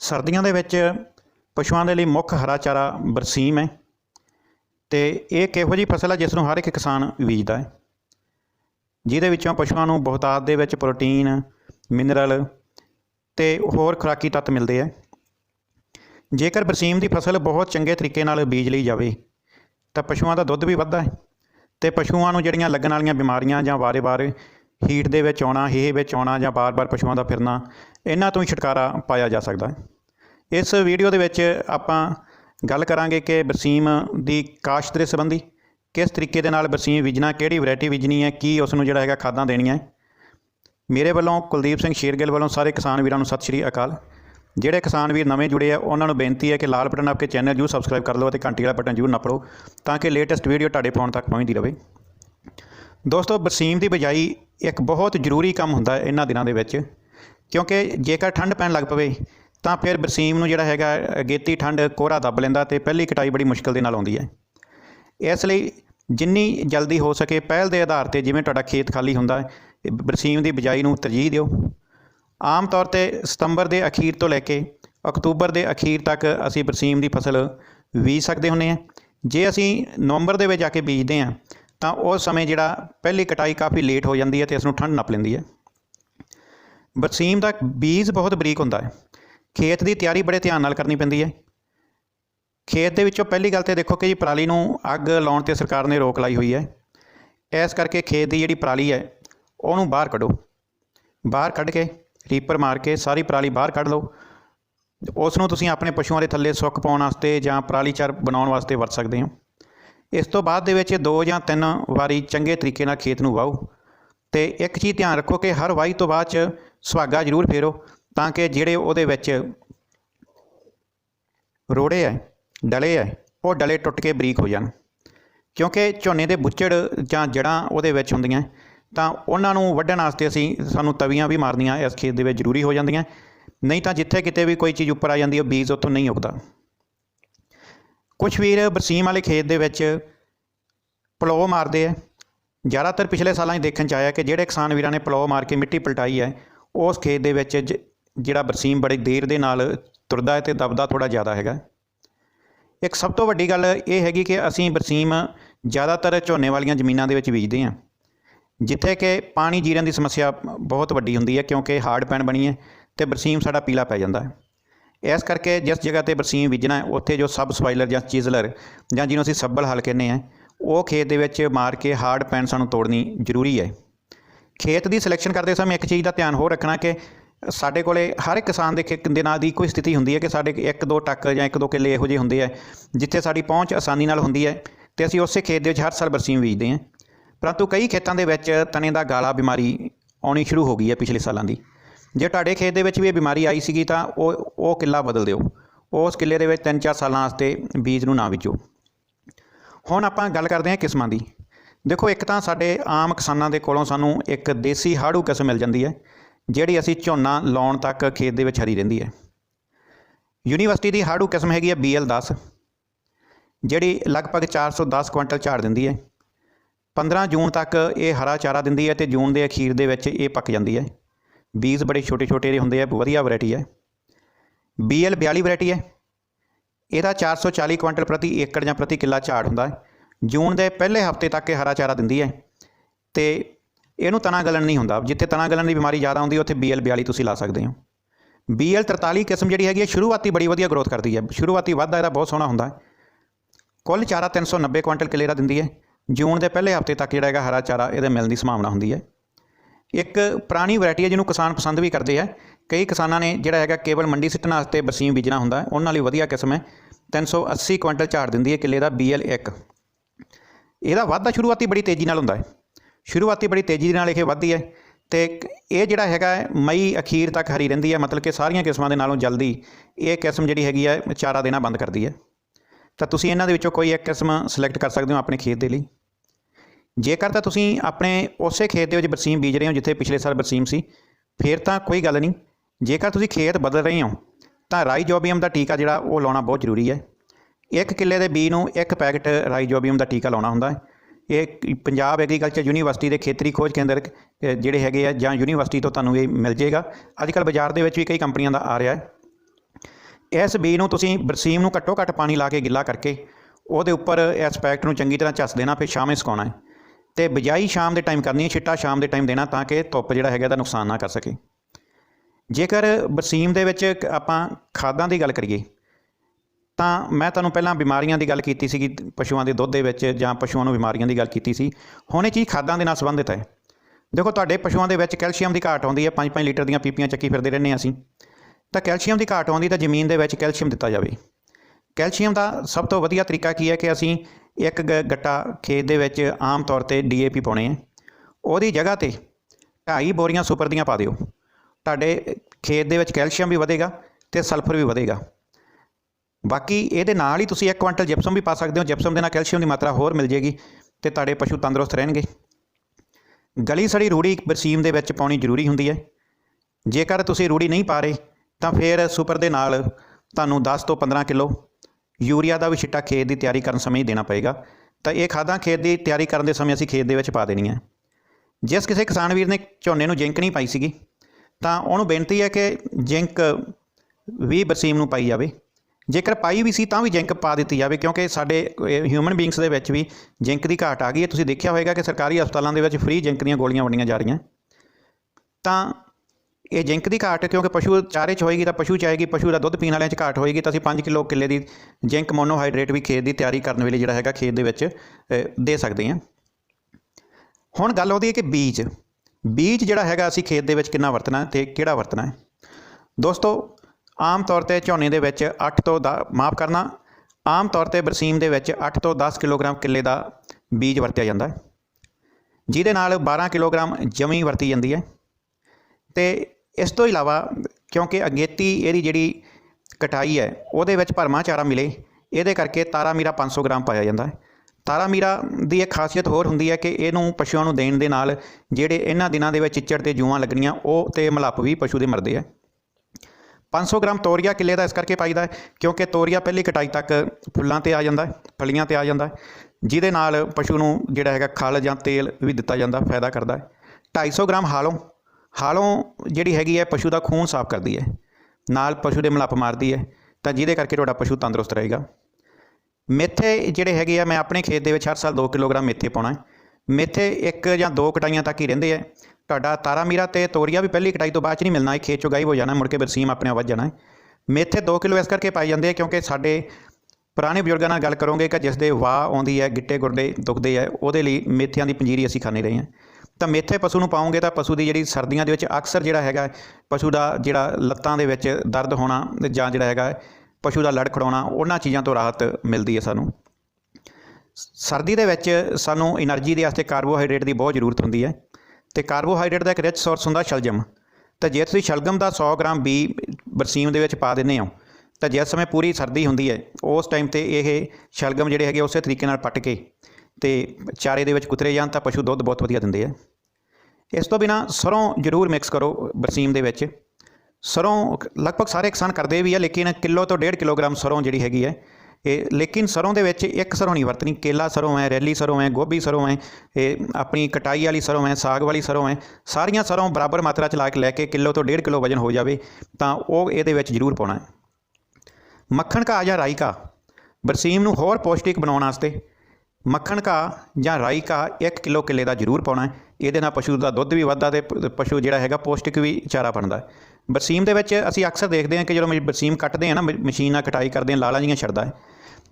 ਸਰਦੀਆਂ ਦੇ ਵਿੱਚ ਪਸ਼ੂਆਂ ਦੇ ਲਈ ਮੁੱਖ ਹਰਾ ਚਾਰਾ ਬਰਸੀਮ ਹੈ ਅਤੇ ਇਹ ਇੱਕ ਇਹੋ ਜਿਹੀ ਫਸਲ ਹੈ ਜਿਸ ਨੂੰ ਹਰ ਇੱਕ ਕਿਸਾਨ ਬੀਜਦਾ ਹੈ? ਜਿਹਦੇ ਵਿੱਚੋਂ ਪਸ਼ੂਆਂ ਨੂੰ ਬਹੁਤਾਤ ਦੇ ਵਿੱਚ ਪ੍ਰੋਟੀਨ, ਮਿਨਰਲ ਅਤੇ ਹੋਰ ਖੁਰਾਕੀ ਤੱਤ ਮਿਲਦੇ ਹੈ। ਜੇਕਰ ਬਰਸੀਮ ਦੀ ਫਸਲ ਬਹੁਤ ਚੰਗੇ ਤਰੀਕੇ ਨਾਲ ਬੀਜ ਲਈ ਜਾਵੇ, ਤਾਂ ਪਸ਼ੂਆਂ ਦਾ ਦੁੱਧ ਵੀ ਵੱਧਦਾ ਹੈ ਅਤੇ ਪਸ਼ੂਆਂ ਨੂੰ ਜਿਹੜੀਆਂ ਲੱਗਣ ਵਾਲੀਆਂ ਬਿਮਾਰੀਆਂ ਜਾਂ ਵਾਰੇ-ਵਾਰ ਹੀਟ ਦੇ ਵਿੱਚ ਆਉਣਾ, ਹੇਹ ਵਿੱਚ ਆਉਣਾ ਜਾਂ ਬਾਰ-ਬਾਰ ਪਸ਼ੂਆਂ ਦਾ ਫਿਰਨਾ ਇਹਨਾਂ ਤੋਂ ਹੀ ਛੁਟਕਾਰਾ ਪਾਇਆ ਜਾ ਸਕਦਾ ਹੈ। ਇਸ ਵੀਡੀਓ ਦੇ ਵਿੱਚ ਆਪਾਂ ਗੱਲ ਕਰਾਂਗੇ ਕਿ ਬਰਸੀਮ ਦੀ ਕਾਸ਼ਤ ਦੇ ਸੰਬੰਧੀ ਕਿਸ ਤਰੀਕੇ ਦੇ ਨਾਲ ਬਰਸੀਮ ਬੀਜਣਾ, ਕਿਹੜੀ ਵੈਰਾਈਟੀ ਬੀਜਣੀ ਹੈ, ਕੀ ਉਸ ਨੂੰ ਜਿਹੜਾ ਹੈਗਾ ਖਾਦਾਂ ਦੇਣੀਆਂ ਹੈ। ਮੇਰੇ ਵੱਲੋਂ ਕੁਲਦੀਪ ਸਿੰਘ ਸ਼ੇਰਗਿੱਲ ਵੱਲੋਂ ਸਾਰੇ ਕਿਸਾਨ ਵੀਰਾਂ ਨੂੰ ਸਤਿ ਸ਼੍ਰੀ ਅਕਾਲ। ਜਿਹੜੇ ਕਿਸਾਨ ਵੀਰ ਨਵੇਂ ਜੁੜੇ ਆ, ਉਹਨਾਂ ਨੂੰ ਬੇਨਤੀ ਹੈ ਕਿ ਲਾਲ ਬਟਨ ਆਪਕੇ ਚੈਨਲ ਜਰੂਰ ਸਬਸਕ੍ਰਾਈਬ ਕਰ ਲਓ ਅਤੇ ਘੰਟੀ ਵਾਲਾ ਬਟਨ ਜਰੂਰ ਨੱਪ ਤਾਂ ਕਿ ਲੇਟੈਸਟ ਵੀਡੀਓ ਤੁਹਾਡੇ ਫੋਨ ਤੱਕ ਪਹੁੰਚਦੀ ਰਹੇ ਦੋਸਤੋ ਬਰਸੀਮ ਦੀ ਬਿਜਾਈ ਇੱਕ ਬਹੁਤ ਜ਼ਰੂਰੀ ਕੰਮ ਹੁੰਦਾ ਹੈ ਇਹਨਾਂ ਦਿਨਾਂ ਦੇ ਵਿੱਚ। ਕਿਉਂਕਿ ਜੇਕਰ ਠੰਡ ਪੈਣ ਲੱਗ ਪਵੇ, ਤਾਂ ਫਿਰ ਬਰਸੀਮ ਨੂੰ ਜਿਹੜਾ ਹੈਗਾ, ਅਗੇਤੀ ਠੰਡ ਕੋਹਰਾ ਦੱਬ ਲੈਂਦਾ ਤੇ ਪਹਿਲੀ ਕਟਾਈ ਬੜੀ ਮੁਸ਼ਕਲ ਦੇ ਨਾਲ ਆਉਂਦੀ ਹੈ। ਇਸ ਲਈ ਜਿੰਨੀ ਜਲਦੀ ਹੋ ਸਕੇ ਪਹਿਲ ਦੇ ਆਧਾਰ ਤੇ ਜਿਵੇਂ ਤੁਹਾਡਾ ਖੇਤ ਖਾਲੀ ਹੁੰਦਾ, ਬਰਸੀਮ ਦੀ ਬਿਜਾਈ ਨੂੰ ਤਰਜੀਹ ਦਿਓ। ਆਮ ਤੌਰ ਤੇ ਸਤੰਬਰ ਦੇ ਅਖੀਰ ਤੋਂ ਲੈ ਕੇ ਅਕਤੂਬਰ ਦੇ ਅਖੀਰ ਤੱਕ ਅਸੀਂ ਬਰਸੀਮ ਦੀ ਫਸਲ ਬੀਜ ਸਕਦੇ ਹੁੰਦੇ ਹਾਂ। ਜੇ ਅਸੀਂ ਨਵੰਬਰ ਦੇ ਵਿੱਚ ਜਾ ਕੇ ਬੀਜਦੇ ਹਾਂ, ਤਾਂ ਉਸ ਸਮੇਂ ਜਿਹੜਾ ਪਹਿਲੀ ਕਟਾਈ ਕਾਫੀ ਲੇਟ ਹੋ ਜਾਂਦੀ ਹੈ ਤੇ ਇਸ ਨੂੰ ਠੰਡ ਨੱਪ ਲੈਂਦੀ ਹੈ। ਬਰਸੀਮ ਦਾ ਬੀਜ ਬਹੁਤ ਬਰੀਕ ਹੁੰਦਾ ਹੈ। ਖੇਤ ਦੀ ਤਿਆਰੀ ਬੜੇ ਧਿਆਨ ਨਾਲ ਕਰਨੀ ਪੈਂਦੀ ਹੈ। ਖੇਤ ਦੇ ਵਿੱਚੋਂ ਪਹਿਲੀ ਗੱਲ ਤੇ ਦੇਖੋ ਕਿ ਜੀ ਪਰਾਲੀ ਨੂੰ ਅੱਗ ਲਾਉਣ ਤੇ ਸਰਕਾਰ ਨੇ ਰੋਕ ਲਾਈ ਹੋਈ ਹੈ। ਇਸ ਕਰਕੇ ਖੇਤ ਦੀ ਜਿਹੜੀ ਪਰਾਲੀ ਹੈ, ਉਹਨੂੰ ਬਾਹਰ ਕੱਢੋ। ਬਾਹਰ ਕੱਢ ਕੇ, ਰੀਪਰ ਮਾਰ ਕੇ ਸਾਰੀ ਪਰਾਲੀ ਬਾਹਰ ਕੱਢ ਲਓ। ਉਸ ਨੂੰ ਤੁਸੀਂ ਆਪਣੇ ਪਸ਼ੂਆਂ ਦੇ ਥੱਲੇ ਸੁੱਕ ਪਾਉਣ ਵਾਸਤੇ ਜਾਂ ਪਰਾਲੀ ਚਾਰ ਬਣਾਉਣ ਵਾਸਤੇ ਵਰਤ ਸਕਦੇ ਹੋ। ਇਸ ਤੋਂ ਬਾਅਦ ਦੇ ਵਿੱਚ ਦੋ ਜਾਂ ਤਿੰਨ ਵਾਰੀ ਚੰਗੇ ਤਰੀਕੇ ਨਾਲ ਖੇਤ ਨੂੰ ਵਾਹੋ ਤੇ ਇੱਕ ਚੀਜ਼ ਧਿਆਨ ਰੱਖੋ ਕਿ ਹਰ ਵਾਈ ਤੋਂ ਬਾਅਦ ਚ ਸੁਹਾਗਾ ਜ਼ਰੂਰ ਫੇਰੋ, ਤਾਂ ਕਿ ਜਿਹੜੇ ਉਹਦੇ ਵਿੱਚ ਰੋੜੇ ਹੈ ਡਲੇ ਹੈ ਉਹ ਡਲੇ ਟੁੱਟ ਕੇ ਬਰੀਕ ਹੋ ਜਾਣ। ਕਿਉਂਕਿ ਝੋਨੇ ਦੇ ਬੁੱਚੜ ਜਾਂ ਜੜਾਂ ਉਹਦੇ ਵਿੱਚ ਹੁੰਦੀਆਂ, ਤਾਂ ਉਹਨਾਂ ਨੂੰ ਵੱਢਣ ਵਾਸਤੇ ਅਸੀਂ ਸਾਨੂੰ ਤਵੀਆਂ ਵੀ ਮਾਰਨੀਆਂ ਇਸ ਖੇਤ ਦੇ ਵਿੱਚ ਜ਼ਰੂਰੀ ਹੋ ਜਾਂਦੀਆਂ। ਨਹੀਂ ਤਾਂ ਜਿੱਥੇ ਕਿਤੇ ਵੀ ਕੋਈ ਚੀਜ਼ ਉੱਪਰ ਆ ਜਾਂਦੀ ਹੈ ਬੀਜ ਉੱਥੋਂ ਨਹੀਂ ਉੱਗਦਾ। ਕੁਝ ਵੀਰ ਬਰਸੀਮ ਵਾਲੇ ਖੇਤ ਦੇ ਵਿੱਚ ਪਲੋ ਮਾਰਦੇ ਆ ਜ਼ਿਆਦਾਤਰ ਪਿਛਲੇ ਸਾਲਾਂ 'ਚ ਦੇਖਣ 'ਚ ਆਇਆ ਕਿ ਜਿਹੜੇ ਕਿਸਾਨ ਵੀਰਾਂ ਨੇ ਪਲੋ ਮਾਰ ਕੇ ਮਿੱਟੀ ਪਲਟਾਈ ਹੈ ਉਸ ਖੇਤ ਦੇ ਵਿੱਚ ਜ- ਜਿਹੜਾ ਬਰਸੀਮ ਬੜੀ ਦੇਰ ਦੇ ਨਾਲ ਤੁਰਦਾ ਹੈ ਤੇ ਦਬਦਾ ਥੋੜਾ ਜ਼ਿਆਦਾ ਹੈਗਾ। ਇੱਕ ਸਭ ਤੋਂ ਵੱਡੀ ਗੱਲ ਇਹ ਹੈਗੀ ਕਿ ਅਸੀਂ ਬਰਸੀਮ ਜ਼ਿਆਦਾਤਰ ਝੋਨੇ ਵਾਲੀਆਂ ਜ਼ਮੀਨਾਂ ਦੇ ਵਿੱਚ ਬੀਜਦੇ ਹਾਂ, ਜਿੱਥੇ ਕਿ ਪਾਣੀ ਜੀਰਨ ਦੀ ਸਮੱਸਿਆ ਬਹੁਤ ਵੱਡੀ ਹੁੰਦੀ ਹੈ ਕਿਉਂਕਿ ਹਾਰਡ ਪੈਣ ਬਣੀ ਹੈ ਤੇ ਬਰਸੀਮ ਸਾਡਾ ਪੀਲਾ ਪੈ ਜਾਂਦਾ ਹੈ। ਇਸ ਕਰਕੇ ਜਿਸ ਜਗ੍ਹਾ ਤੇ ਬਰਸੀਮ ਬੀਜਣਾ ਹੈ, ਉੱਥੇ ਜੋ ਸਬ ਸਵਾਈਲਰ ਜਾਂ ਚੀਜ਼ਲਰ ਜਾਂ ਜਿਹਨੂੰ ਅਸੀਂ ਸੱਬਲ ਹਲ ਕਹਿੰਦੇ ਆ ਉਹ ਖੇਤ ਦੇ ਵਿੱਚ ਮਾਰ ਕੇ ਹਾਰਡ ਪੈਣ ਸਾਨੂੰ ਤੋੜਨੀ ਜ਼ਰੂਰੀ ਹੈ। ਖੇਤ ਦੀ ਸਿਲੈਕਸ਼ਨ ਕਰਦੇ ਸਮੇਂ ਇੱਕ ਚੀਜ਼ ਦਾ ਧਿਆਨ ਹੋਰ ਰੱਖਣਾ ਕਿ ਸਾਡੇ ਕੋਲੇ ਹਰ ਇੱਕ ਕਿਸਾਨ ਦੇ ਖੇਤ ਦੇ ਨਾਲ ਦੀ ਕੋਈ ਸਥਿਤੀ ਹੁੰਦੀ ਹੈ ਕਿ ਸਾਡੇ ਇੱਕ ਦੋ ਟੱਕ ਜਾਂ ਇੱਕ ਦੋ ਕਿੱਲੇ ਇਹੋ ਜਿਹੇ ਹੁੰਦੇ ਆ, ਜਿੱਥੇ ਸਾਡੀ ਪਹੁੰਚ ਆਸਾਨੀ ਨਾਲ ਹੁੰਦੀ ਹੈ ਤੇ ਅਸੀਂ ਉਸੇ ਖੇਤ ਦੇ ਵਿੱਚ ਹਰ ਸਾਲ ਬਰਸੀਮ ਬੀਜਦੇ ਹਾਂ। ਪਰੰਤੂ ਕਈ ਖੇਤਾਂ ਦੇ ਵਿੱਚ ਤਣੇ ਦਾ ਗਾਲਾ ਬਿਮਾਰੀ ਆਉਣੀ ਸ਼ੁਰੂ ਹੋ ਗਈ ਹੈ ਪਿਛਲੇ ਸਾਲਾਂ ਦੀ। ਜੇ ਤੁਹਾਡੇ ਖੇਤ ਦੇ ਵਿੱਚ ਵੀ ਇਹ ਬਿਮਾਰੀ ਆਈ ਸੀਗੀ ਤਾਂ ਉਹ ਉਹ ਕਿੱਲਾ ਬਦਲ ਦਿਓ। ਉਸ ਕਿੱਲੇ ਦੇ ਵਿੱਚ 3-4 ਸਾਲਾਂ ਵਾਸਤੇ ਬੀਜ ਨੂੰ ਨਾ ਬੀਜੋ। ਹੁਣ ਆਪਾਂ ਗੱਲ ਕਰਦੇ ਹਾਂ ਕਿਸਮਾਂ ਦੀ। ਦੇਖੋ, ਇੱਕ ਤਾਂ ਸਾਡੇ ਆਮ ਕਿਸਾਨਾਂ ਦੇ ਕੋਲੋਂ ਸਾਨੂੰ ਇੱਕ ਦੇਸੀ ਹਾੜੂ ਕਿਸਮ ਮਿਲ ਜਾਂਦੀ ਹੈ, ਜਿਹੜੀ ਅਸੀਂ ਝੋਨਾ ਲਾਉਣ ਤੱਕ ਖੇਤ ਦੇ ਵਿੱਚ ਹਰੀ ਰਹਿੰਦੀ ਹੈ। ਯੂਨੀਵਰਸਿਟੀ ਦੀ ਹਾੜੂ ਕਿਸਮ ਹੈਗੀ ਹੈ BL10 ਜਿਹੜੀ ਲਗਭਗ 410 ਕੁਇੰਟਲ ਝਾੜ ਦਿੰਦੀ ਹੈ। 15 ਜੂਨ ਤੱਕ ਇਹ ਹਰਾ ਚਾਰਾ ਦਿੰਦੀ ਹੈ ਤੇ ਜੂਨ ਦੇ ਅਖੀਰ ਦੇ ਵਿੱਚ ਇਹ ਪੱਕ ਜਾਂਦੀ ਹੈ। ਬੀਜ ਬੜੇ ਛੋਟੇ ਛੋਟੇ ਜਿਹੇ ਹੁੰਦੇ ਆ, ਵਧੀਆ ਵੈਰਾਈਟੀ ਹੈ। BL 42 ਵੈਰਾਈਟੀ ਹੈ। ਇਹਦਾ 440 ਕੁਇੰਟਲ ਪ੍ਰਤੀ ਏਕੜ ਜਾਂ ਪ੍ਰਤੀ ਕਿੱਲਾ ਝਾੜ ਹੁੰਦਾ ਹੈ। ਜੂਨ ਦੇ ਪਹਿਲੇ ਹਫ਼ਤੇ ਤੱਕ ਇਹ ਹਰਾ ਚਾਰਾ ਦਿੰਦੀ ਹੈ ਤੇ ਇਹਨੂੰ ਤਣਾ ਗਲਣ ਨਹੀਂ ਹੁੰਦਾ। ਜਿੱਥੇ ਤਣਾ ਗਲਣ ਦੀ ਬਿਮਾਰੀ ਜ਼ਿਆਦਾ ਹੁੰਦੀ ਹੈ, ਉੱਥੇ BL 42 ਤੁਸੀਂ ਲਾ ਸਕਦੇ ਹੋ। BL 43 ਕਿਸਮ ਜਿਹੜੀ ਹੈਗੀ ਹੈ, ਸ਼ੁਰੂਆਤੀ ਬੜੀ ਵਧੀਆ ਗਰੋਥ ਕਰਦੀ ਹੈ। ਸ਼ੁਰੂਆਤੀ ਵਾਧਾ ਇਹਦਾ ਬਹੁਤ ਸੋਹਣਾ ਹੁੰਦਾ ਕੁੱਲ ਚਾਰਾ 390 ਕੁਇੰਟਲ ਕਿੱਲੇ ਦਾ ਦਿੰਦੀ ਹੈ। ਜੂਨ ਦੇ ਪਹਿਲੇ ਹਫ਼ਤੇ ਤੱਕ ਜਿਹੜਾ ਹੈਗਾ ਹਰਾ ਚਾਰਾ ਇਹਦੇ ਮਿਲਣ ਦੀ ਸੰਭਾਵਨਾ ਹੁੰਦੀ ਹੈ। ਇੱਕ ਪੁਰਾਣੀ ਵੈਰਾਈਟੀ ਹੈ, ਜਿਹਨੂੰ ਕਿਸਾਨ ਪਸੰਦ ਵੀ ਕਰਦੇ ਆ। ਕਈ ਕਿਸਾਨਾਂ ਨੇ ਜਿਹੜਾ ਹੈਗਾ ਕੇਵਲ ਮੰਡੀ ਸਿੱਟਣ ਵਾਸਤੇ ਬਰਸੀਮ ਬੀਜਣਾ ਹੁੰਦਾ ਉਹਨਾਂ ਲਈ ਵਧੀਆ ਕਿਸਮ ਹੈ। 380 ਕੁਇੰਟਲ ਝਾੜ ਦਿੰਦੀ ਹੈ ਕਿੱਲੇ ਦਾ BL 1 ਇਹਦਾ ਵਾਧਾ ਸ਼ੁਰੂਆਤੀ ਬੜੀ ਤੇਜ਼ੀ ਨਾਲ ਹੁੰਦਾ ਹੈ। ਸ਼ੁਰੂਆਤੀ ਬੜੀ ਤੇਜ਼ੀ ਨਾਲ ਇਹ ਵੱਧਦੀ ਹੈ ਤੇ ਇਹ ਜਿਹੜਾ ਹੈਗਾ ਮਈ ਅਖੀਰ ਤੱਕ ਹਰੀ ਰਹਿੰਦੀ ਹੈ, ਮਤਲਬ ਕਿ ਸਾਰੀਆਂ ਕਿਸਮਾਂ ਦੇ ਨਾਲੋਂ ਜਲਦੀ ਇਹ ਕਿਸਮ ਜਿਹੜੀ ਹੈਗੀ ਹੈ, ਚਾਰਾ ਦੇਣਾ ਬੰਦ ਕਰਦੀ ਹੈ। ਤਾਂ ਤੁਸੀਂ ਇਹਨਾਂ ਦੇ ਵਿੱਚੋਂ ਕੋਈ ਇੱਕ ਕਿਸਮ ਸਿਲੈਕਟ ਕਰ ਸਕਦੇ ਹੋ ਆਪਣੇ ਖੇਤ ਦੇ ਲਈ। ਜੇਕਰ ਤਾਂ ਤੁਸੀਂ ਆਪਣੇ ਉਸੇ ਖੇਤ ਦੇ ਵਿੱਚ ਬਰਸੀਮ ਬੀਜ ਰਹੇ ਹੋ, ਜਿੱਥੇ ਪਿਛਲੇ ਸਾਲ ਬਰਸੀਮ ਸੀ, ਫਿਰ ਤਾਂ ਕੋਈ ਗੱਲ ਨਹੀਂ। ਜੇਕਰ ਤੁਸੀਂ ਖੇਤ ਬਦਲ ਰਹੇ ਹੋ, ਤਾਂ ਰਾਈਜੋਬੀਅਮ ਦਾ ਟੀਕਾ ਜਿਹੜਾ ਉਹ ਲਾਉਣਾ ਬਹੁਤ ਜ਼ਰੂਰੀ ਹੈ। ਇੱਕ ਕਿੱਲੇ ਦੇ ਬੀ ਨੂੰ ਇੱਕ ਪੈਕਟ ਰਾਈਜੋਬੀਅਮ ਦਾ ਟੀਕਾ ਲਾਉਣਾ ਹੁੰਦਾ ਹੈ। ਇਹ ਪੰਜਾਬ ਐਗਰੀਕਲਚਰ ਯੂਨੀਵਰਸਿਟੀ ਦੇ ਖੇਤਰੀ ਖੋਜ ਕੇਂਦਰ ਜਿਹੜੇ ਹੈਗੇ ਆ ਜਾਂ ਯੂਨੀਵਰਸਿਟੀ ਤੋਂ ਤੁਹਾਨੂੰ ਇਹ ਮਿਲ ਜਾਏਗਾ। ਅੱਜ ਕੱਲ੍ਹ ਬਾਜ਼ਾਰ ਦੇ ਵਿੱਚ ਵੀ ਕਈ ਕੰਪਨੀਆਂ ਦਾ ਆ ਰਿਹਾ ਹੈ। ਇਸ ਬੀ ਨੂੰ ਤੁਸੀਂ ਬਰਸੀਮ ਨੂੰ ਘੱਟੋ ਘੱਟ ਪਾਣੀ ਲਾ ਕੇ ਗਿੱਲਾ ਕਰਕੇ ਉਹਦੇ ਉੱਪਰ ਇਸ ਪੈਕਟ ਨੂੰ ਚੰਗੀ ਤਰ੍ਹਾਂ ਚੱਸ ਦੇਣਾ, ਫਿਰ ਸ਼ਾਮੇ ਸੁਕਾਉਣਾ ਹੈ। ਤੇ ਬਿਜਾਈ ਸ਼ਾਮ ਦੇ ਟਾਈਮ ਕਰਨੀ ਹੈ, ਛਿੱਟਾ ਸ਼ਾਮ ਦੇ ਟਾਈਮ ਦੇਣਾ ਤਾਂ ਕਿ ਧੁੱਪ ਜਿਹੜਾ ਹੈਗਾ ਇਹਦਾ ਨੁਕਸਾਨ ਨਾ ਕਰ ਸਕੇ। ਜੇਕਰ ਬਰਸੀਮ ਦੇ ਵਿੱਚ ਆਪਾਂ ਖਾਦਾਂ ਦੀ ਗੱਲ ਕਰੀਏ ਤਾਂ ਮੈਂ ਤੁਹਾਨੂੰ ਪਹਿਲਾਂ ਬਿਮਾਰੀਆਂ ਦੀ ਗੱਲ ਕੀਤੀ ਸੀਗੀ, ਪਸ਼ੂਆਂ ਦੇ ਦੁੱਧ ਦੇ ਵਿੱਚ ਜਾਂ ਪਸ਼ੂਆਂ ਨੂੰ ਬਿਮਾਰੀਆਂ ਦੀ ਗੱਲ ਕੀਤੀ ਸੀ। ਹੁਣ ਇਹ ਚੀਜ਼ ਖਾਦਾਂ ਦੇ ਨਾਲ ਸੰਬੰਧਿਤ ਹੈ। ਦੇਖੋ, ਤੁਹਾਡੇ ਪਸ਼ੂਆਂ ਦੇ ਵਿੱਚ ਕੈਲਸ਼ੀਅਮ ਦੀ ਘਾਟ ਆਉਂਦੀ ਹੈ 5-5 ਲੀਟਰ ਦੀਆਂ ਪੀਪੀਆਂ ਚੱਕੀ ਫਿਰਦੇ ਰਹਿੰਦੇ ਹਾਂ ਅਸੀਂ। ਤਾਂ ਕੈਲਸ਼ੀਅਮ ਦੀ ਘਾਟ ਆਉਂਦੀ ਤਾਂ ਜ਼ਮੀਨ ਦੇ ਵਿੱਚ ਕੈਲਸ਼ੀਅਮ ਦਿੱਤਾ ਜਾਵੇ। ਕੈਲਸ਼ੀਅਮ ਦਾ ਸਭ ਤੋਂ ਵਧੀਆ ਤਰੀਕਾ ਕੀ ਹੈ ਕਿ ਅਸੀਂ ਇੱਕ ਗ- ਗੱਟਾ ਖੇਤ ਦੇ ਵਿੱਚ ਆਮ ਤੌਰ ਤੇ ਡੀਏਪੀ ਪਾਉਣੇ ਆ। ਉਹਦੀ ਜਗ੍ਹਾ ਤੇ ਢਾਈ ਬੋਰੀਆਂ ਸੁਪਰ ਦੀਆਂ ਪਾ ਦਿਓ। ਤੁਹਾਡੇ ਖੇਤ ਦੇ ਵਿੱਚ ਕੈਲਸ਼ੀਅਮ ਵੀ ਵਧੇਗਾ ਤੇ ਸਲਫਰ ਵੀ ਵਧੇਗਾ। ਬਾਕੀ ਇਹਦੇ ਨਾਲ ਹੀ ਤੁਸੀਂ ਇੱਕ ਕੁਆਂਟਲ ਜਿਪਸਮ ਵੀ ਪਾ ਸਕਦੇ ਹੋ। ਜਿਪਸਮ ਦੇ ਨਾਲ ਕੈਲਸ਼ੀਅਮ ਦੀ ਮਾਤਰਾ ਹੋਰ ਮਿਲ ਜੇਗੀ ਤੇ ਤੁਹਾਡੇ ਪਸ਼ੂ ਤੰਦਰੁਸਤ ਰਹਿਣਗੇ। ਗਲੀ ਸੜੀ ਰੂੜੀ ਬਰਸੀਮ ਦੇ ਵਿੱਚ ਪਾਉਣੀ ਜ਼ਰੂਰੀ ਹੁੰਦੀ ਹੈ। ਜੇਕਰ ਤੁਸੀਂ ਰੂੜੀ ਨਹੀਂ ਪਾ ਰਹੇ, ਤਾਂ ਫਿਰ ਸੁਪਰ ਦੇ ਨਾਲ ਤੁਹਾਨੂੰ 10 ਤੋਂ 15 ਕਿਲੋ ਯੂਰੀਆ ਦਾ ਵੀ ਛਿੱਟਾ ਖੇਤ ਦੀ ਤਿਆਰੀ ਕਰਨ ਸਮੇਂ ਹੀ ਦੇਣਾ ਪਏਗਾ। ਤਾਂ ਇਹ ਖਾਦਾਂ ਖੇਤ ਦੀ ਤਿਆਰੀ ਕਰਨ ਦੇ ਸਮੇਂ ਅਸੀਂ ਖੇਤ ਦੇ ਵਿੱਚ ਪਾ ਦੇਣੀਆਂ। ਜਿਸ ਕਿਸੇ ਕਿਸਾਨ ਵੀਰ ਨੇ ਝੋਨੇ ਨੂੰ ਜਿੰਕ ਨਹੀਂ ਪਾਈ ਸੀਗੀ, ਤਾਂ ਉਹਨੂੰ ਬੇਨਤੀ ਹੈ ਕਿ ਜਿੰਕ ਵੀ ਬਰਸੀਮ ਨੂੰ ਪਾਈ ਜਾਵੇ। ਜੇਕਰ ਪਾਈ ਵੀ ਸੀ ਤਾਂ ਵੀ ਜਿੰਕ ਪਾ ਦਿੱਤੀ ਜਾਵੇ, ਕਿਉਂਕਿ ਸਾਡੇ ਹਿਊਮਨ ਬੀਇੰਗਸ ਦੇ ਵਿੱਚ ਵੀ ਜਿੰਕ ਦੀ ਘਾਟ ਆ ਗਈ ਹੈ। ਤੁਸੀਂ ਦੇਖਿਆ ਹੋਵੇਗਾ ਕਿ ਸਰਕਾਰੀ ਹਸਪਤਾਲਾਂ ਦੇ ਵਿੱਚ ਫ੍ਰੀ ਜਿੰਕ ਦੀਆਂ ਗੋਲੀਆਂ ਵੰਡੀਆਂ ਜਾ ਰਹੀਆਂ। ਤਾਂ ਇਹ ਜਿੰਕ ਦੀ ਘਾਟ, ਕਿਉਂਕਿ ਪਸ਼ੂ ਚਾਰੇ 'ਚ ਹੋਏਗੀ ਤਾਂ ਪਸ਼ੂ ਚਾਹੇਗੀ ਪਸ਼ੂ ਦਾ ਦੁੱਧ ਪੀਣ ਵਾਲਿਆਂ 'ਚ ਘਾਟ ਹੋਏਗੀ, ਤਾਂ ਅਸੀਂ 5 ਕਿਲੋ ਕਿੱਲੇ ਦੀ ਜਿੰਕ ਮੋਨੋਹਾਈਡਰੇਟ ਵੀ ਖੇਤ ਦੀ ਤਿਆਰੀ ਕਰਨ ਵੇਲੇ ਜਿਹੜਾ ਹੈਗਾ ਖੇਤ ਦੇ ਵਿੱਚ ਦੇ ਸਕਦੇ ਹਾਂ। ਹੁਣ ਗੱਲ ਆਉਂਦੀ ਹੈ ਕਿ ਬੀਜ। ਬੀਜ ਜਿਹੜਾ ਹੈਗਾ ਅਸੀਂ ਖੇਤ ਦੇ ਵਿੱਚ ਕਿੰਨਾ ਵਰਤਣਾ ਤੇ ਕਿਹੜਾ ਵਰਤਣਾ ਹੈ? ਦੋਸਤੋ ਆਮ ਤੌਰ ਤੇ ਝੋਨੇ ਦੇ ਵਿੱਚ 8 ਤੋਂ ਮਾਫ ਕਰਨਾ, ਆਮ ਤੌਰ ਤੇ ਬਰਸੀਮ ਦੇ ਵਿੱਚ 8 ਤੋਂ 10 ਕਿਲੋਗ੍ਰਾਮ ਕਿੱਲੇ ਦਾ ਬੀਜ ਵਰਤਿਆ ਜਾਂਦਾ ਹੈ। ਜਿਹਦੇ ਨਾਲ 12 ਕਿਲੋਗ੍ਰਾਮ ਜਮੀ ਵਰਤੀ ਜਾਂਦੀ ਹੈ। ਤੇ ਇਸ ਤੋਂ ਇਲਾਵਾ ਕਿਉਂਕਿ ਅਗੇਤੀ ਇਹਦੀ ਜਿਹੜੀ ਕਟਾਈ ਹੈ, ਉਹਦੇ ਵਿੱਚ ਭਰਮਾ ਚਾਰਾ ਮਿਲੇ, ਇਹਦੇ ਕਰਕੇ ਤਾਰਾ ਮੀਰਾ 500 ਗ੍ਰਾਮ ਪਾਇਆ ਜਾਂਦਾ ਹੈ। ਤਾਰਾ ਮੀਰਾ ਦੀ ਇੱਕ ਖਾਸੀਅਤ ਹੋਰ ਹੁੰਦੀ ਹੈ ਕਿ ਇਹਨੂੰ ਪਸ਼ੂਆਂ ਨੂੰ ਦੇਣ ਦੇ ਨਾਲ ਜਿਹੜੇ ਇਹਨਾਂ ਦਿਨਾਂ ਦੇ ਵਿੱਚ ਚਿੱਚੜ ਤੇ ਜੂਆਂ ਲੱਗਣੀਆਂ, ਉਹ ਤੇ ਮਲੱਪ ਵੀ ਪਸ਼ੂ ਦੇ ਮਰਦੇ ਆ। 500 ਗ੍ਰਾਮ ਤੋਰੀਆ ਕਿੱਲੇ ਦਾ ਇਸ ਕਰਕੇ ਪਾਈਦਾ ਹੈ, ਕਿਉਂਕਿ ਤੋਰੀਆ ਪਹਿਲੀ ਕਟਾਈ ਤੱਕ ਫੁੱਲਾਂ ਤੇ ਆ ਜਾਂਦਾ ਹੈ, ਫਲੀਆਂ ਤੇ ਆ ਜਾਂਦਾ ਹੈ, ਜਿਹਦੇ ਨਾਲ ਪਸ਼ੂ ਨੂੰ ਜਿਹੜਾ ਹੈਗਾ ਖਲ ਜਾਂ ਤੇਲ ਵੀ ਦਿੱਤਾ ਜਾਂਦਾ, ਫਾਇਦਾ ਕਰਦਾ ਹੈ। 250 ਗ੍ਰਾਮ ਹਾਲੋਂ ਹਾਲੋਂ ਜਿਹੜੀ ਹੈਗੀ ਹੈ, ਪਸ਼ੂ ਦਾ ਖੂਨ ਸਾਫ਼ ਕਰਦੀ ਹੈ, ਨਾਲ ਪਸ਼ੂ ਦੇ ਮਲੱਪ ਮਾਰਦੀ ਹੈ, ਤਾਂ ਜਿਹਦੇ ਕਰਕੇ ਤੁਹਾਡਾ ਪਸ਼ੂ ਤੰਦਰੁਸਤ ਰਹੇਗਾ। ਮੇਥੇ ਜਿਹੜੇ ਹੈਗੇ ਆ, ਮੈਂ ਆਪਣੇ ਖੇਤ ਦੇ ਵਿੱਚ ਹਰ ਸਾਲ 2 ਕਿਲੋਗ੍ਰਾਮ ਮੇਥੇ ਪਾਉਣਾ ਹੈ। ਮੇਥੇ ਇੱਕ ਜਾਂ ਦੋ ਕਟਾਈਆਂ ਤੱਕ ਹੀ ਰਹਿੰਦੇ ਆ ਤੁਹਾਡਾ ਤਾਰਾ ਮੀਰਾ ਤੇ ਤੋਰੀਆ ਵੀ ਪਹਿਲੀ ਕਟਾਈ ਤੋਂ ਬਾਅਦ ਚ ਨਹੀਂ ਮਿਲਣਾ, ਇਹ ਖੇਤ ਚੋਂ ਗਾਇਬ ਹੋ ਜਾਣਾ, ਮੁੜ ਕੇ ਬਰਸੀਮ ਆਪਣੇ ਵੱਜ ਜਾਣਾ ਮੇਥੇ 2 ਕਿਲੋ ਇਸ ਕਰਕੇ ਪਾਈ ਜਾਂਦੇ ਆ ਕਿਉਂਕਿ ਸਾਡੇ ਪੁਰਾਣੇ ਬਜ਼ੁਰਗਾਂ ਨਾਲ ਗੱਲ ਕਰੋਗੇ ਕਿ ਜਿਸ ਦੇ ਵਾਹ ਆਉਂਦੀ ਹੈ, ਗਿੱਟੇ ਗੁਰਦੇ ਦੁਖਦੇ ਆ, ਉਹਦੇ ਲਈ ਮੇਥਿਆਂ ਦੀ ਪੰਜੀਰੀ ਅਸੀਂ ਖਾਣੇ ਰਹੇ ਹਾਂ। ਤਾਂ ਮੇਥੇ ਪਸ਼ੂ ਨੂੰ ਪਾਉਂਗੇ ਤਾਂ ਪਸ਼ੂ ਦੀ ਜਿਹੜੀ ਸਰਦੀਆਂ ਦੇ ਵਿੱਚ ਅਕਸਰ ਜਿਹੜਾ ਹੈਗਾ, ਪਸ਼ੂ ਦਾ ਜਿਹੜਾ ਲੱਤਾਂ ਦੇ ਵਿੱਚ ਦਰਦ ਹੋਣਾ ਜਾਂ ਜਿਹੜਾ ਹੈਗਾ, ਪਸ਼ੂ ਦਾ ਲੜ ਖੜਾਉਣਾ, ਉਹਨਾਂ ਚੀਜ਼ਾਂ ਤੋਂ ਰਾਹਤ ਮਿਲਦੀ ਹੈ ਸਾਨੂੰ। ਸਰਦੀ ਦੇ ਵਿੱਚ ਸਾਨੂੰ એનર્ਜੀ ਦੇ ਵਾਸਤੇ ਕਾਰਬੋਹਾਈਡਰੇਟ ਦੀ ਬਹੁਤ ਜ਼ਰੂਰਤ ਹੁੰਦੀ ਹੈ। ਤੇ ਕਾਰਬੋਹਾਈਡਰੇਟ ਦਾ ਇੱਕ ਰਿਚ ਸੋਰਸ ਹੁੰਦਾ ਸ਼ਲਜਮ। ਤਾਂ ਜੇ ਤੁਸੀਂ ਸ਼ਲਗਮ ਦਾ 100 ਗ੍ਰਾਮ ਬੀ ਬਰਸੀਮ ਦੇ ਵਿੱਚ ਪਾ ਦਿੰਦੇ ਹੋ, ਤਾਂ ਜਿਸ ਸਮੇਂ ਪੂਰੀ ਸਰਦੀ ਹੁੰਦੀ ਹੈ, ਉਸ ਟਾਈਮ ਤੇ ਇਹ ਸ਼ਲਗਮ ਜਿਹੜੇ ਹੈਗੇ ਉਸੇ ਤਰੀਕੇ ਨਾਲ ਪੱਟ ਕੇ ਤੇ ਚਾਰੇ ਦੇ ਵਿੱਚ ਕੁਤਰੇ ਜਾਣ, ਤਾਂ ਪਸ਼ੂ ਦੁੱਧ ਬਹੁਤ ਵਧੀਆ ਦਿੰਦੇ ਆ। ਇਸ ਤੋਂ ਬਿਨਾ ਸਰੋਂ ਜ਼ਰੂਰ ਮਿਕਸ ਕਰੋ ਬਰਸੀਮ ਦੇ ਵਿੱਚ। ਸਰੋਂ ਲਗਭਗ ਸਾਰੇ ਕਿਸਾਨ ਕਰਦੇ ਵੀ ਆ, ਲੇਕਿਨ ਕਿਲੋ ਤੋਂ 1.5 ਕਿਲੋਗ੍ਰਾਮ ਸਰੋਂ ਜਿਹੜੀ ਹੈਗੀ ਹੈ ਇਹ ਲੇਕਿਨ ਸਰੋਂ ਦੇ ਵਿੱਚ ਇੱਕ ਸਰੋਂ ਨਹੀਂ ਵਰਤਣੀ, ਕੇਲਾ ਸਰੋਂ ਹੈ, ਰੈਲੀ ਸਰੋਂ ਹੈ, ਗੋਭੀ ਸਰੋਂ ਹੈ, ਇਹ ਆਪਣੀ ਕਟਾਈ ਵਾਲੀ ਸਰੋਂ ਹੈ, ਸਾਗ ਵਾਲੀ ਸਰੋਂ ਹੈ, ਸਾਰੀਆਂ ਸਰੋਂ ਬਰਾਬਰ ਮਾਤਰਾ ਚ ਲਾ ਕੇ ਲੈ ਕੇ ਕਿਲੋ ਤੋਂ 1.5 ਕਿਲੋ ਵਜਨ ਹੋ ਜਾਵੇ ਤਾਂ ਉਹ ਇਹਦੇ ਵਿੱਚ ਜ਼ਰੂਰ ਪਾਉਣਾ ਹੈ। ਮੱਖਣ ਘਾਹ ਜਾਂ ਰਾਈ ਘਾਹ, ਬਰਸੀਮ ਨੂੰ ਹੋਰ ਪੌਸ਼ਟਿਕ ਬਣਾਉਣ ਵਾਸਤੇ ਮੱਖਣ ਘਾਹ ਜਾਂ ਰਾਈ ਘਾਹ 1 ਕਿਲੋ ਕਿੱਲੇ ਦਾ ਜ਼ਰੂਰ ਪਾਉਣਾ ਹੈ। ਇਹਦੇ ਨਾਲ ਪਸ਼ੂ ਦਾ ਦੁੱਧ ਵੀ ਵੱਧਦਾ ਤੇ ਪਸ਼ੂ ਜਿਹੜਾ ਹੈਗਾ ਪੌਸ਼ਟਿਕ ਵੀ ਚਾਰਾ ਬਣਦਾ ਬਰਸੀਮ ਦੇ ਵਿੱਚ ਅਸੀਂ ਅਕਸਰ ਦੇਖਦੇ ਹਾਂ ਕਿ ਜਦੋਂ ਮ- ਬਰਸੀਮ ਕੱਟਦੇ ਹਾਂ ਨਾ, ਮ- ਮਸ਼ੀਨ ਨਾਲ ਕਟਾਈ ਕਰਦੇ ਹਾਂ, ਲਾਲਾਂ ਜੀਆਂ ਛੱਡਦਾ ਹੈ।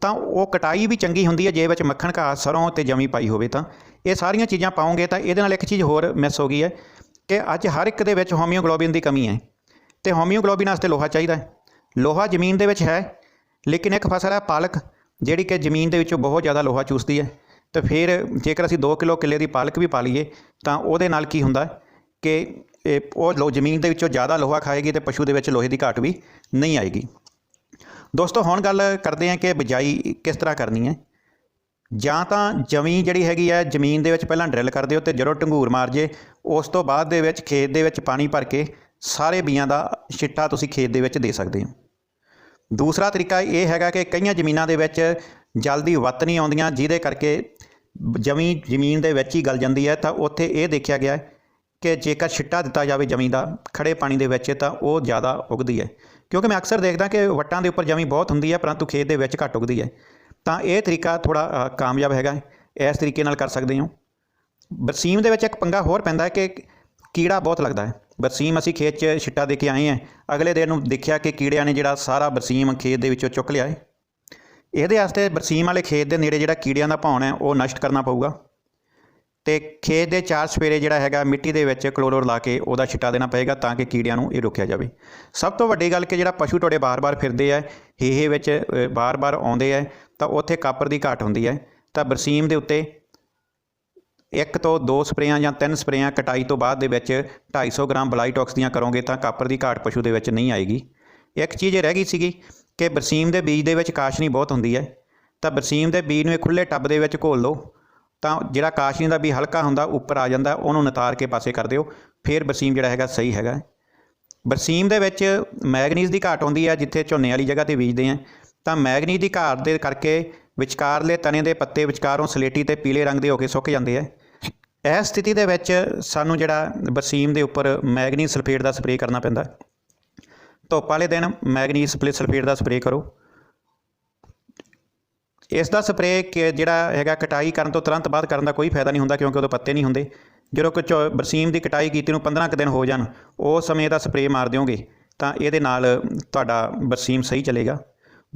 ਤਾਂ ਉਹ ਕਟਾਈ ਵੀ ਚੰਗੀ ਹੁੰਦੀ ਹੈ ਜੇ ਵਿੱਚ ਮੱਖਣ, ਘਾਹ, ਸਰੋਂ ਤੇ ਜਮੀ ਪਾਈ ਹੋਵੇ ਤਾਂ। ਇਹ ਸਾਰੀਆਂ ਚੀਜ਼ਾਂ ਪਾਉਂਗੇ ਤਾਂ ਇਹਦੇ ਨਾਲ ਇੱਕ ਚੀਜ਼ ਹੋਰ ਮਿਸ ਹੋ ਗਈ ਹੈ ਕਿ ਅੱਜ ਹਰ ਇੱਕ ਦੇ ਵਿੱਚ ਹੋਮੀਓਗਲੋਬਿਨ ਦੀ ਕਮੀ ਹੈ ਤੇ ਹੋਮੀਓਗਲੋਬਿਨ ਵਾਸਤੇ ਲੋਹਾ ਚਾਹੀਦਾ ਹੈ। ਲੋਹਾ ਜ਼ਮੀਨ ਦੇ ਵਿੱਚ ਹੈ, ਲੇਕਿਨ ਇੱਕ ਫਸਲ ਹੈ ਪਾਲਕ, ਜਿਹੜੀ ਕਿ ਜ਼ਮੀਨ ਦੇ ਵਿੱਚੋਂ ਬਹੁਤ ਜ਼ਿਆਦਾ ਲੋਹਾ ਚੂਸਦੀ ਹੈ। ਤੇ ਫਿਰ ਜੇਕਰ ਅਸੀਂ 2 ਕਿਲੋ ਕਿੱਲੇ ਦੀ ਪਾਲਕ ਵੀ ਪਾ ਲਈਏ, ਤਾਂ ਉਹਦੇ ਨਾਲ ਕੀ ਹੁੰਦਾ ਕਿ ਇਹ ਉਹ ਲੋ, ਜ਼ਮੀਨ ਦੇ ਵਿੱਚੋਂ ਜ਼ਿਆਦਾ ਲੋਹਾ ਖਾਏਗੀ ਤੇ ਪਸ਼ੂ ਦੇ ਵਿੱਚ ਲੋਹੇ ਦੀ ਘਾਟ ਵੀ ਨਹੀਂ ਆਏਗੀ। ਦੋਸਤੋ, ਹੁਣ ਗੱਲ ਕਰਦੇ ਹਾਂ ਕਿ ਬਿਜਾਈ ਕਿਸ ਤਰ੍ਹਾਂ ਕਰਨੀ ਹੈ। ਜਾਂ ਤਾਂ ਜਮੀ ਜਿਹੜੀ ਹੈਗੀ ਹੈ ਜ਼ਮੀਨ ਦੇ ਵਿੱਚ ਪਹਿਲਾਂ ਡਰਿਲ ਕਰ ਦਿਓ ਤੇ ਜਦੋਂ ਢੰਗੂਰ ਮਾਰ ਜੇ, ਉਸ ਤੋਂ ਬਾਅਦ ਦੇ ਵਿੱਚ ਖੇਤ ਦੇ ਵਿੱਚ ਪਾਣੀ ਭਰ ਕੇ ਸਾਰੇ ਬੀਆਂ ਦਾ ਛਿੱਟਾ ਤੁਸੀਂ ਖੇਤ ਦੇ ਵਿੱਚ ਦੇ ਸਕਦੇ ਹੋ। ਦੂਸਰਾ ਤਰੀਕਾ ਇਹ ਹੈਗਾ ਕਿ ਕਈਆਂ ਜ਼ਮੀਨਾਂ ਦੇ ਵਿੱਚ ਜਲਦੀ ਵੱਤ ਨਹੀਂ ਆਉਂਦੀਆਂ, ਜਿਹਦੇ ਕਰਕੇ ਜਮੀ ਜ਼ਮੀਨ ਦੇ ਵਿੱਚ ਹੀ ਗਲ ਜਾਂਦੀ ਹੈ। ਤਾਂ ਉੱਥੇ ਇਹ ਦੇਖਿਆ ਗਿਆ ਕਿ ਜੇਕਰ ਛਿੱਟਾ ਦਿੱਤਾ ਜਾਵੇ ਜ਼ਮੀਨ ਦਾ ਖੜੇ ਪਾਣੀ ਦੇ ਵਿੱਚ, ਤਾਂ ਉਹ ਜ਼ਿਆਦਾ ਉਗਦੀ ਹੈ। ਕਿਉਂਕਿ ਮੈਂ ਅਕਸਰ ਦੇਖਦਾ ਕਿ ਵੱਟਾਂ ਦੇ ਉੱਪਰ ਜਮੀ ਬਹੁਤ ਹੁੰਦੀ ਹੈ, ਪਰੰਤੂ ਖੇਤ ਦੇ ਵਿੱਚ ਘੱਟ ਉਗਦੀ ਹੈ। ਤਾਂ ਇਹ ਤਰੀਕਾ ਥੋੜਾ ਕਾਮਯਾਬ ਹੈਗਾ। ਇਸ ਤਰੀਕੇ ਨਾਲ ਕਰ ਸਕਦੇ ਹੋ। ਬਰਸੀਮ ਦੇ ਵਿੱਚ ਇੱਕ ਪੰਗਾ ਹੋਰ ਪੈਂਦਾ ਹੈ ਕਿ ਕੀੜਾ ਬਹੁਤ ਲੱਗਦਾ ਹੈ। ਬਰਸੀਮ ਅਸੀਂ ਖੇਤ 'ਚ ਛਿੱਟਾ ਦੇ ਕੇ ਆਏ ਹਾਂ। ਅਗਲੇ ਦਿਨ ਨੂੰ ਦੇਖਿਆ ਕਿ ਕੀੜਿਆਂ ਨੇ ਜਿਹੜਾ ਸਾਰਾ ਬਰਸੀਮ ਖੇਤ ਦੇ ਵਿੱਚੋਂ ਚੁੱਕ ਲਿਆ ਹੈ। ਇਹਦੇ ਵਾਸਤੇ ਬਰਸੀਮ ਵਾਲੇ ਖੇਤ ਦੇ ਨੇੜੇ ਜਿਹੜਾ ਕੀੜਿਆਂ ਦਾ ਭੌਣ ਹੈ, ਉਹ ਨਸ਼ਟ ਕਰਨਾ ਪਊਗਾ। ਤੇ ਖੇਤ ਦੇ ਚਾਰ ਸਵੇਰੇ ਜਿਹੜਾ ਹੈਗਾ ਮਿੱਟੀ ਦੇ ਵਿੱਚ ਕਲੋਰੋਰ ਲਾ ਕੇ ਉਹਦਾ ਛਿੱਟਾ ਦੇਣਾ ਪਏਗਾ ਤਾਂ ਕਿ ਕੀੜਿਆਂ ਨੂੰ ਇਹ ਰੋਕਿਆ ਜਾਵੇ। ਸਭ ਤੋਂ ਵੱਡੀ ਗੱਲ ਕਿ ਜਿਹੜਾ ਪਸ਼ੂ ਤੁਹਾਡੇ ਬਾਰ-ਬਾਰ ਫਿਰਦੇ ਆ ਹੇਹੇ ਵਿੱਚ ਅ, ਬਾਰ-ਬਾਰ ਆਉਂਦੇ ਆ ਤਾਂ ਉੱਥੇ ਕਾਪਰ ਦੀ ਘਾਟ ਹੁੰਦੀ ਹੈ। ਤਾਂ ਬਰਸੀਮ ਦੇ ਉੱਤੇ ਇੱਕ ਤੋਂ ਦੋ ਸਪਰੇਆਂ ਜਾਂ ਤਿੰਨ ਸਪਰੇਆਂ ਕਟਾਈ ਤੋਂ ਬਾਅਦ ਦੇ ਵਿੱਚ 250 ਗ੍ਰਾਮ ਬਲਾਈਟੌਕਸ ਦੀਆਂ ਕਰੋਗੇ ਤਾਂ ਕਾਪਰ ਦੀ ਘਾਟ ਪਸ਼ੂ ਦੇ ਵਿੱਚ ਨਹੀਂ ਆਏਗੀ। ਇੱਕ ਚੀਜ਼ ਇਹ ਰਹਿ ਗਈ ਸੀਗੀ ਕਿ ਬਰਸੀਮ ਦੇ ਬੀਜ ਦੇ ਵਿੱਚ ਕਾਸ਼ਨੀ ਬਹੁਤ ਹੁੰਦੀ ਹੈ। ਤਾਂ ਬਰਸੀਮ ਦੇ ਬੀਜ ਨੂੰ ਇੱਕ ਖੁੱਲੇ ਟੱਬ ਦੇ ਵਿੱਚ ਘੋਲ ਲਓ। ਤਾਂ ਜਿਹੜਾ ਕਾਸ਼ਨੀ ਦਾ ਵੀ ਹਲਕਾ ਹੁੰਦਾ, ਉੱਪਰ ਆ ਜਾਂਦਾ, ਉਹਨੂੰ ਨਤਾਰ ਕੇ ਪਾਸੇ ਕਰ ਦਿਓ। ਫਿਰ ਬਰਸੀਮ ਜਿਹੜਾ ਹੈਗਾ, ਸਹੀ ਹੈਗਾ। ਬਰਸੀਮ ਦੇ ਵਿੱਚ ਮੈਗਨੀਜ਼ ਦੀ ਘਾਟ ਹੁੰਦੀ ਹੈ, ਜਿੱਥੇ ਝੋਨੇ ਵਾਲੀ ਜਗ੍ਹਾ ਤੇ ਬੀਜਦੇ ਆ ਤਾਂ ਮੈਗਨੀਜ਼ ਦੀ ਘਾਟ ਦੇ ਕਰਕੇ ਵਿਚਕਾਰਲੇ ਤਣੇ ਦੇ ਪੱਤੇ ਵਿਚਕਾਰੋਂ ਸਲੇਟੀ ਤੇ ਪੀਲੇ ਰੰਗ ਦੇ ਹੋ ਕੇ ਸੁੱਕ ਜਾਂਦੇ ਆ ਇਹ ਸਥਿਤੀ ਦੇ ਵਿੱਚ ਸਾਨੂੰ ਜਿਹੜਾ ਬਰਸੀਮ ਦੇ ਉੱਪਰ ਮੈਗਨੀਜ਼ ਸਲਫੇਟ ਦਾ ਸਪਰੇਅ ਕਰਨਾ ਪੈਂਦਾ। ਧੁੱਪ ਵਾਲੇ ਦਿਨ ਮੈਗਨੀਜ਼ ਸਪਲੇ ਸਲਫੇਟ ਦਾ ਸਪਰੇਅ ਕਰੋ। ਇਸ ਦਾ ਸਪਰੇਅ ਕਿ ਜਿਹੜਾ ਹੈਗਾ ਕਟਾਈ ਕਰਨ ਤੋਂ ਤੁਰੰਤ ਬਾਅਦ ਕਰਨ ਦਾ ਕੋਈ ਫਾਇਦਾ ਨਹੀਂ ਹੁੰਦਾ ਕਿਉਂਕਿ ਉਦੋਂ ਪੱਤੇ ਨਹੀਂ ਹੁੰਦੇ। ਜਦੋਂ ਕੁਝ ਝੋ- ਬਰਸੀਮ ਦੀ ਕਟਾਈ ਕੀਤੀ ਨੂੰ 15 ਕੁ ਦਿਨ ਹੋ ਜਾਣ, ਉਸ ਸਮੇਂ ਇਹਦਾ ਸਪਰੇਅ ਮਾਰ ਦਿਓਗੇ, ਤਾਂ ਇਹਦੇ ਨਾਲ ਤੁਹਾਡਾ ਬਰਸੀਮ ਸਹੀ ਚੱਲੇਗਾ।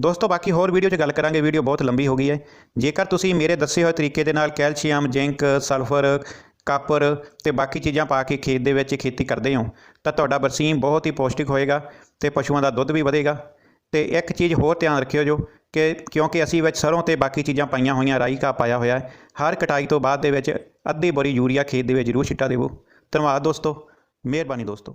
ਦੋਸਤੋ, ਬਾਕੀ ਹੋਰ ਵੀਡੀਓ 'ਚ ਗੱਲ ਕਰਾਂਗੇ। ਵੀਡੀਓ ਬਹੁਤ ਲੰਬੀ ਹੋ ਗਈ ਹੈ। ਜੇਕਰ ਤੁਸੀਂ ਮੇਰੇ ਦੱਸੇ ਹੋਏ ਤਰੀਕੇ ਦੇ ਨਾਲ ਕੈਲਸ਼ੀਅਮ, ਜ਼ਿੰਕ, ਸਲਫਰ, ਕਾਪਰ ਤੇ ਬਾਕੀ ਚੀਜ਼ਾਂ ਪਾ ਕੇ ਖੇਤ ਦੇ ਵਿੱਚ ਖੇਤੀ ਕਰਦੇ ਹੋ, ਤਾਂ ਤੁਹਾਡਾ ਬਰਸੀਮ ਬਹੁਤ ਹੀ ਪੌਸ਼ਟਿਕ ਹੋਏਗਾ ਤੇ ਪਸ਼ੂਆਂ ਦਾ ਦੁੱਧ ਵੀ ਵਧੇਗਾ। ਤੇ ਇੱਕ ਚੀਜ਼ ਹੋਰ ਧਿਆਨ ਰੱਖਿਓ ਜੋ ਕਿ ਕਿਉਂਕਿ ਅਸੀਂ ਵਿੱਚ ਸਰੋਂ ਤੇ ਬਾਕੀ ਚੀਜ਼ਾਂ ਪਾਈਆਂ ਹੋਈਆਂ, ਰਾਈ ਘਾਹ ਪਾਇਆ ਹੋਇਆ ਹੈ, ਹਰ ਕਟਾਈ ਤੋਂ ਬਾਅਦ ਦੇ ਵਿੱਚ ਅੱਧੀ ਬੋਰੀ ਯੂਰੀਆ ਖੇਤ ਦੇ ਵਿੱਚ ਜ਼ਰੂਰ ਛਿੱਟਾ ਦੇਵੋ। ਧੰਨਵਾਦ ਦੋਸਤੋ, ਮਿਹਰਬਾਨੀ ਦੋਸਤੋ।